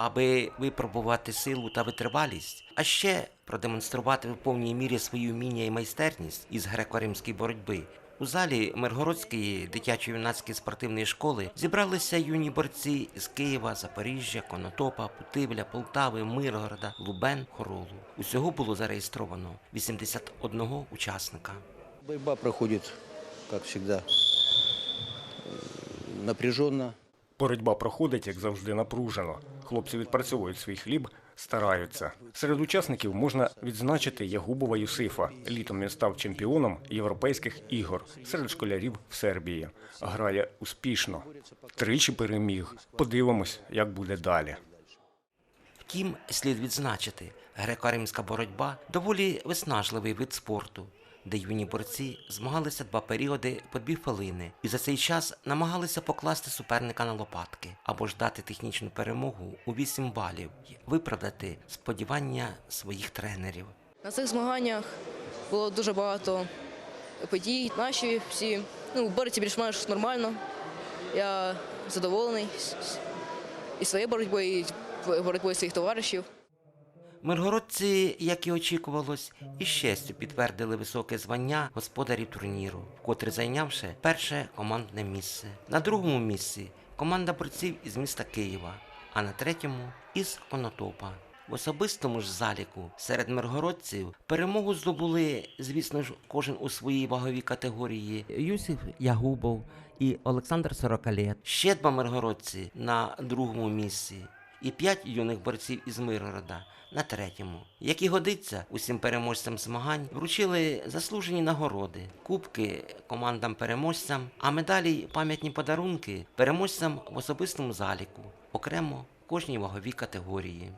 аби випробувати силу та витривалість, а ще продемонструвати в повній мірі свої вміння і майстерність із греко-римської боротьби. У залі Миргородської дитячо-юнацької спортивної школи зібралися юні борці з Києва, Запоріжжя, Конотопа, Путивля, Полтави, Миргорода, Лубен, Хоролу. Усього було зареєстровано 81 учасника. Борьба проходит, как всегда, напряженно. Боротьба проходить, як завжди, напружено. Хлопці відпрацьовують свій хліб, стараються. Серед учасників можна відзначити Ягубова Юсифа. Літом він став чемпіоном європейських ігор серед школярів в Сербії. Грає успішно. Тричі переміг. Подивимось, як буде далі. Втім, слід відзначити, греко-римська боротьба доволі виснажливий вид спорту, де юні борці змагалися два періоди по дві хвилини і за цей час намагалися покласти суперника на лопатки або ж дати технічну перемогу у 8 балів і виправдати сподівання своїх тренерів. На цих змаганнях було дуже багато подій. Наші всі ну, борються більш-менш нормально. Я задоволений і своєю боротьбою, і боротьбою своїх товаришів. Миргородці, як і очікувалось, із честю підтвердили високе звання господарів турніру, вкотре зайнявши перше командне місце. На другому місці команда борців із міста Києва, а на третьому із Конотопа. В особистому ж заліку серед миргородців перемогу здобули, звісно ж, кожен у своїй ваговій категорії. Юсиф Ягубов і Олександр Сорокалєт. Ще два миргородці на другому місці і п'ять юних борців із Миргорода на третьому. Як і годиться, усім переможцям змагань вручили заслужені нагороди, кубки командам-переможцям, а медалі пам'ятні подарунки переможцям в особистому заліку, окремо кожній ваговій категорії.